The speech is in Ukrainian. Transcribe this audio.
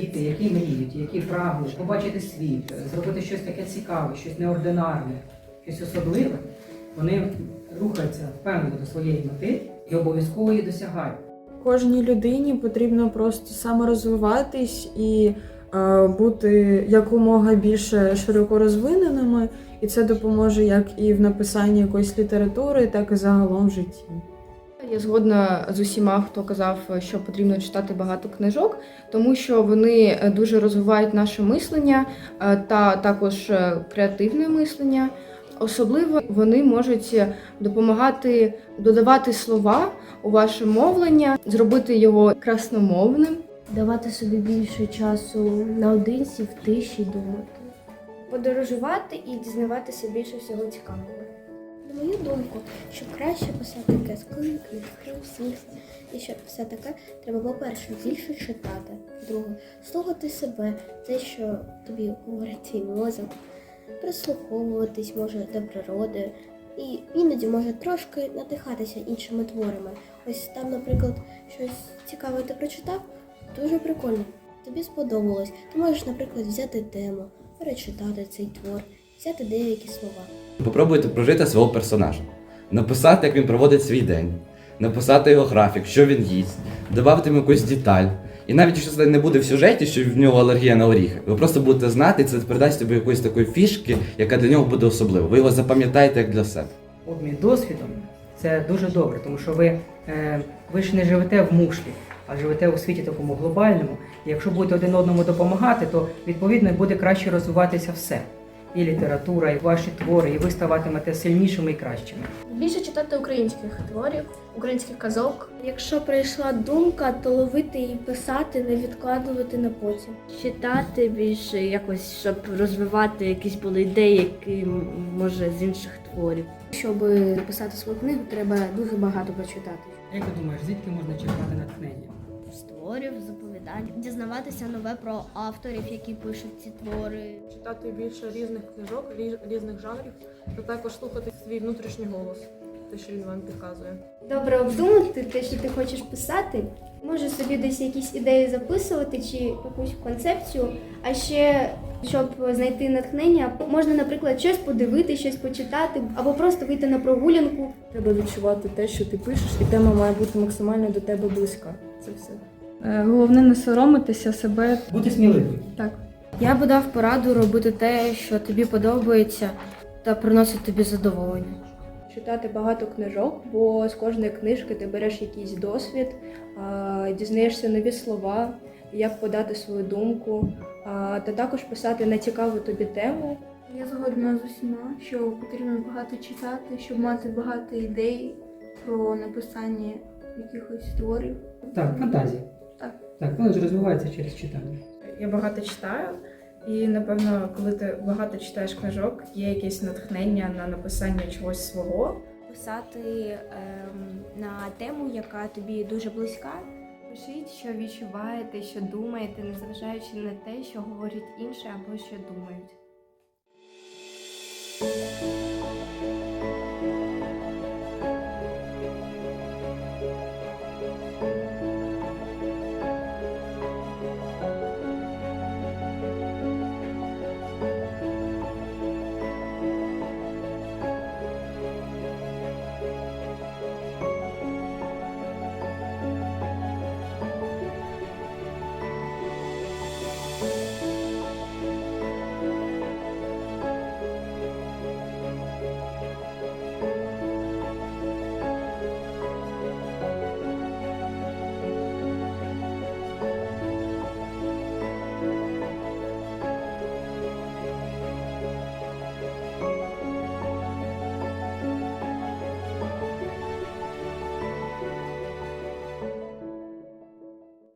діти, які мріють, які прагнуть побачити світ, зробити щось таке цікаве, щось неординарне, щось особливе, вони рухаються впевнено до своєї мети і обов'язково її досягають. Кожній людині потрібно просто саморозвиватись і е, бути якомога більше широко розвиненими, і це допоможе як і в написанні якоїсь літератури, так і загалом в житті. Я згодна з усіма, хто казав, що потрібно читати багато книжок, тому що вони е, дуже розвивають наше мислення е, та також е, креативне мислення. Особливо вони можуть допомагати додавати слова у ваше мовлення, зробити його красномовним. давати собі більше часу наодинці в тиші думати. подорожувати і дізнаватися більше всього цікавого. Мою думку, щоб краще писати казки, книжки, всіх, і щоб все таке, треба, по-перше, більше читати. По-друге, слухати себе, те, що тобі говорить твій мозок, прислуховуватись може до природи. І іноді може трошки надихатися іншими творами. Ось там, наприклад, щось цікаве ти прочитав, дуже прикольно. Тобі сподобалось. Ти можеш, наприклад, взяти тему, перечитати цей твор, взяти деякі слова. Попробуйте прожити свого персонажа, написати, як він проводить свій день, написати його графік, що він їсть, додати йому якусь деталь. І навіть якщо це не буде в сюжеті, що в нього алергія на оріхи, ви просто будете знати, і це передасть тобі якоїсь такої фішки, яка для нього буде особлива. Ви його запам'ятаєте як для себе. Обмін досвідом це дуже добре, тому що ви, е, ви ж не живете в мушлі, а живете у світі такому глобальному. І якщо будете один одному допомагати, то відповідно буде краще розвиватися все. І література, і ваші твори, і ви ставатимете сильнішими і кращими. Більше читати українських творів, українських казок. Якщо прийшла думка, то ловити і писати, не відкладувати на потім. Читати більше якось, щоб розвивати якісь були ідеї, які може з інших творів. Щоб написати свою книгу, треба дуже багато прочитати. Як ти думаєш, звідки можна черпати натхнення? Творів, з оповідань, дізнаватися нове про авторів, які пишуть ці твори. Читати більше різних книжок, різних жанрів, та також слухати свій внутрішній голос, те, що він вам підказує. Добре обдумати те, що ти хочеш писати. Може собі десь якісь ідеї записувати чи якусь концепцію. А ще щоб знайти натхнення, можна, наприклад, щось подивити, щось почитати, або просто вийти на прогулянку. Треба відчувати те, що ти пишеш, і тема має бути максимально до тебе близька. Це все. Е, Головне не соромитися себе. Бути сміливим. Так. Я би дав пораду робити те, що тобі подобається, та приносить тобі задоволення. читати багато книжок, бо з кожної книжки ти береш якийсь досвід, дізнаєшся нові слова, як подати свою думку, та також писати на цікаву тобі тему. Я згодна з усіма, що потрібно багато читати, щоб мати багато ідей про написання якихось творів. Так, фантазія. Так. Вона ж розвивається через читання. Я багато читаю, і напевно, коли ти багато читаєш книжок, є якесь натхнення на написання чогось свого. писати ем, на тему, яка тобі дуже близька. Пишіть, що відчуваєте, що думаєте, незважаючи на те, що говорять інші або що думають.